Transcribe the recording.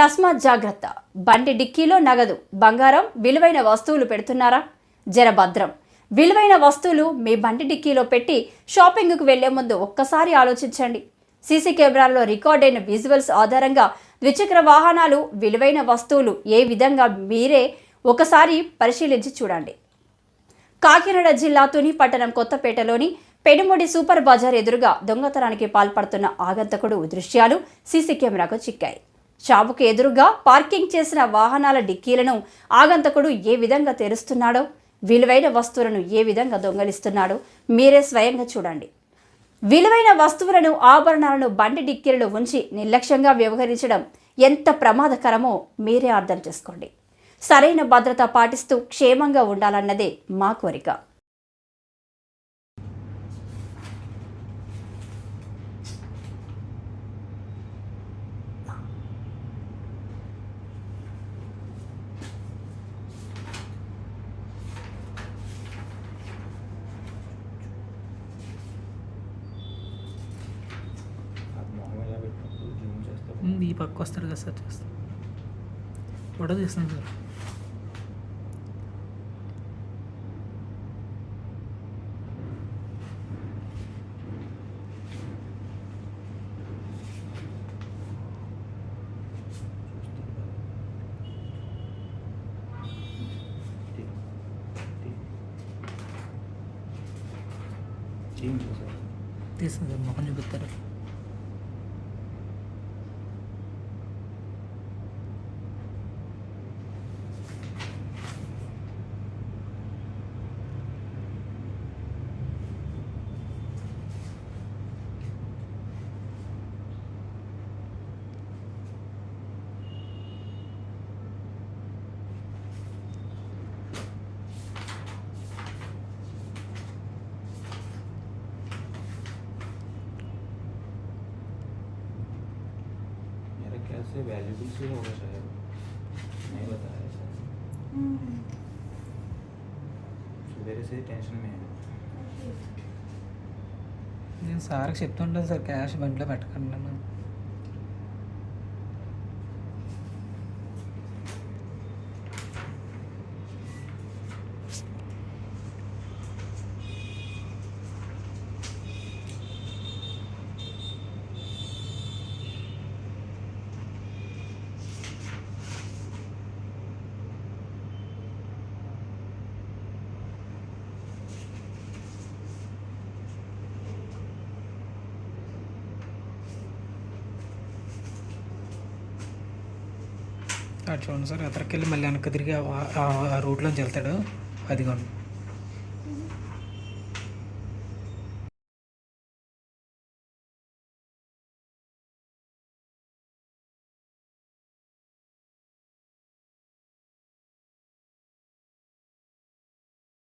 తస్మాత్ జాగ్రత్త. బండి డిక్కీలో నగదు బంగారం విలువైన వస్తువులు పెడుతున్నారా? జర భద్రం. విలువైన వస్తువులు మీ బండి డిక్కీలో పెట్టి షాపింగ్కు వెళ్ళే ముందు ఒక్కసారి ఆలోచించండి. సీసీ కెమెరాల్లో రికార్డైన విజువల్స్ ఆధారంగా ద్విచక్ర వాహనాలు విలువైన వస్తువులు ఏ విధంగా మీరే ఒకసారి పరిశీలించి చూడండి. కాకినాడ జిల్లా తుని పట్టణం కొత్తపేటలోని పెనుముడి సూపర్ బజార్ ఎదురుగా దొంగతనానికి పాల్పడుతున్న ఆగంతకుడు దృశ్యాలు సీసీ కెమెరాకు చిక్కాయి. షాపుకు ఎదురుగా పార్కింగ్ చేసిన వాహనాల డిక్కీలను ఆగంతకుడు ఏ విధంగా తెరుస్తున్నాడో విలువైన వస్తువులను ఏ విధంగా దొంగలిస్తున్నాడో మీరే స్వయంగా చూడండి. విలువైన వస్తువులను ఆభరణాలను బండి డిక్కీలలో ఉంచి నిర్లక్ష్యంగా వ్యవహరించడం ఎంత ప్రమాదకరమో మీరే అర్థం చేసుకోండి. సరైన భద్రత పాటిస్తూ క్షేమంగా ఉండాలన్నదే మా కోరిక. ఈ పక్క వస్తాడు కదా సార్ చేస్తాం. ఫోటో తీస్తాను సార్. తీస్తాను సార్ ముఖం చూపిస్తారు? मेरा कैसे वैल्यूबल से होगा शायद नहीं बताया शायद सवेरे से टेंशन में है నేను సార్కి చెప్తుంటాను సార్ క్యాష్ బండిలో పెట్టకండి చూడండి సార్. ఎదరికి వెళ్ళి మళ్ళీ వెనక్కి తిరిగి ఆ ఆ రూట్లోంచి వెళ్తాడు. అదిగోండి.